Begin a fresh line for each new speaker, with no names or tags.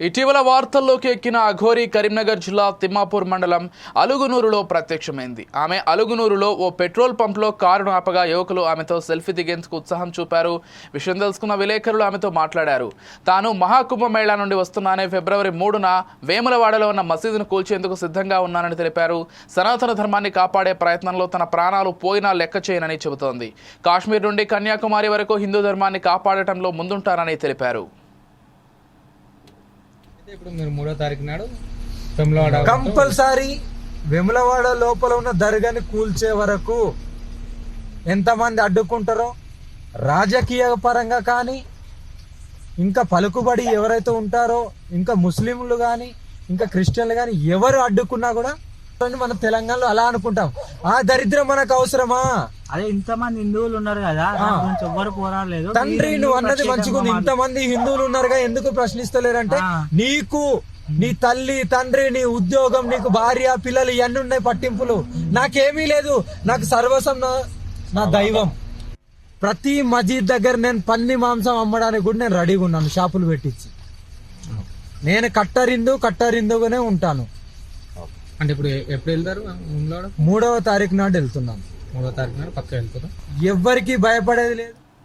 ఇటీవల వార్తల్లోకి ఎక్కిన అఘోరి కరీంనగర్ జిల్లా తిమ్మాపూర్ మండలం అలుగునూరులో ప్రత్యక్షమైంది. ఆమె అలుగునూరులో ఓ పెట్రోల్ పంప్లో కారును ఆపగా యువకులు ఆమెతో సెల్ఫీ దిగేందుకు ఉత్సాహం చూపారు. విషయం తెలుసుకున్న విలేకరులు ఆమెతో మాట్లాడారు. తాను మహాకుంభమేళా నుండి వస్తున్నానే ఫిబ్రవరి మూడున వేములవాడలో ఉన్న మసీదును కూల్చేందుకు సిద్ధంగా ఉన్నానని తెలిపారు. సనాతన ధర్మాన్ని కాపాడే ప్రయత్నంలో తన ప్రాణాలు పోయినా లెక్క చేయనని చెబుతోంది. కాశ్మీర్ నుండి కన్యాకుమారి వరకు హిందూ ధర్మాన్ని కాపాడటంలో ముందుంటారని తెలిపారు.
ఇప్పుడు మీరు మూడో తారీఖు నాడు తమిళనాడు
కంపల్సరీ వెములవాడ లోపల ఉన్న దర్గాని కూల్చే వరకు ఎంతమంది అడ్డుకుంటారో రాజకీయ పరంగా కానీ ఇంకా పలుకుబడి ఎవరైతే ఉంటారో ఇంకా ముస్లింలు కానీ ఇంకా క్రిస్టియన్లు కానీ ఎవరు అడ్డుకున్నా కూడా మన తెలంగాణలో అలా అనుకుంటాం. ఆ దరిద్రం మనకు అవసరమా?
అదే ఇంతమంది హిందువులు ఉన్నారు కదా దాని గురించి ఎవ్వరు పోరాడలేదు.
తండ్రి నువ్వు అన్నది మంచిగా ఇంతమంది హిందువులు ఉన్నారుగా ఎందుకు ప్రశ్నిస్తలేరంటే. నీకు నీ తల్లి తండ్రి నీ ఉద్యోగం నీకు భార్య పిల్లలు ఇవన్నీ ఉన్నాయి పట్టింపులు. నాకేమీ లేదు. నాకు సర్వసం నా నా దైవం. ప్రతి మజీద్ దగ్గర నేను పన్ని మాంసం అమ్మడానికి కూడా నేను రెడీగా ఉన్నాను షాపులు పెట్టించి. నేను కట్టరిందు కట్టరిందుగానే ఉంటాను.
అంటే ఇప్పుడు ఎప్పుడు వెళ్తారు?
మూడవ తారీఖు నాడు వెళ్తున్నాను.
మూడో తారీఖు పక్క వెళ్ళిపోతాం
ఎవరికి భయపడేది లేదు.